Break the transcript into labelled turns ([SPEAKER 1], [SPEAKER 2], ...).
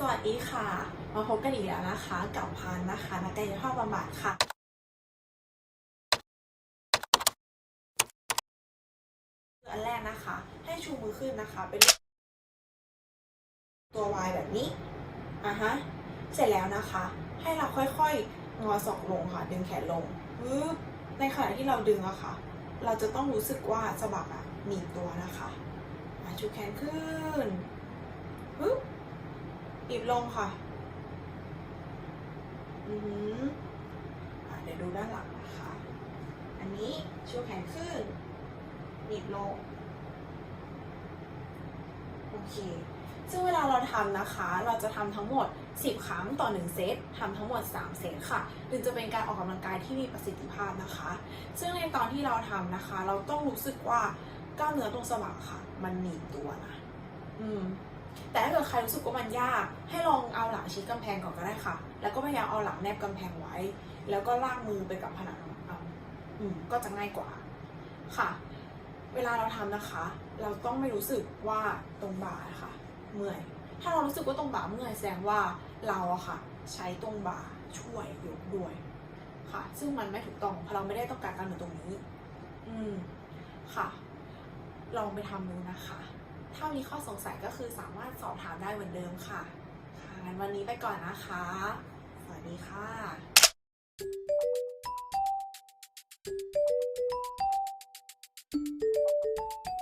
[SPEAKER 1] ดีค่ะ มาพบกันอีกแล้วนะคะ กับพันนะคะนักกายภาพบำบัดค่ะ อันแรกนะคะ ให้ชูมือขึ้นนะคะเป็นตัว Y แบบนี้อะฮะเสร็จแล้วนะคะ ให้เราค่อยๆงอศอกลงค่ะ ดึงแขนลงปึ๊บในขณะที่เราดึงอะค่ะ เราจะต้องรู้สึกว่าสะบักอะหนีบตัวนะคะอะชูแขนขึ้นปึ๊บ หนีบลงค่ะ อือหือเดี๋ยวดูด้านหลังนะคะ อันนี้ชูแขนขึ้นหนีบลง โอเค ซึ่งเวลาเราทำนะคะ เราจะทำทั้งหมด 10 ครั้งต่อ 1 เซตทำทั้งหมด 3 เซตค่ะถึงจะเป็นการออกกำลังกายที่มีประสิทธิภาพนะคะ ซึ่งในตอนที่เราทำนะคะ เราต้องรู้สึกว่ากล้ามเนื้อตรงสะบักค่ะ มันหนีบตัวนะ อืม แต่ถ้าเกิดใครรู้สึกว่ามันยาก ให้ลองเอาหลังชิดกำแพงก่อนก็ได้ค่ะ แล้วก็พยายามเอาหลังแนบกำแพงไว้ แล้วก็ลากมือไปกับผนังเอาอืมก็จะง่ายกว่าค่ะ เวลาเราทำนะคะ เราต้องไม่รู้สึกว่าตรงบ่าค่ะเมื่อย ถ้าเรารู้สึกว่าตรงบ่าเมื่อยแสดงว่าเราอะค่ะ ใช้ตรงบ่าช่วยยกด้วยค่ะ ซึ่งมันไม่ถูกต้องเพราะเราไม่ได้ต้องการการเนื้อตรงนี้ อืมค่ะ ลองไปทำดูนะคะ ถ้ามีข้อสงสัยก็คือสามารถสอบถามได้เหมือนเดิมค่ะค่ะงั้นวันนี้ไปก่อนนะคะ สวัสดีค่ะ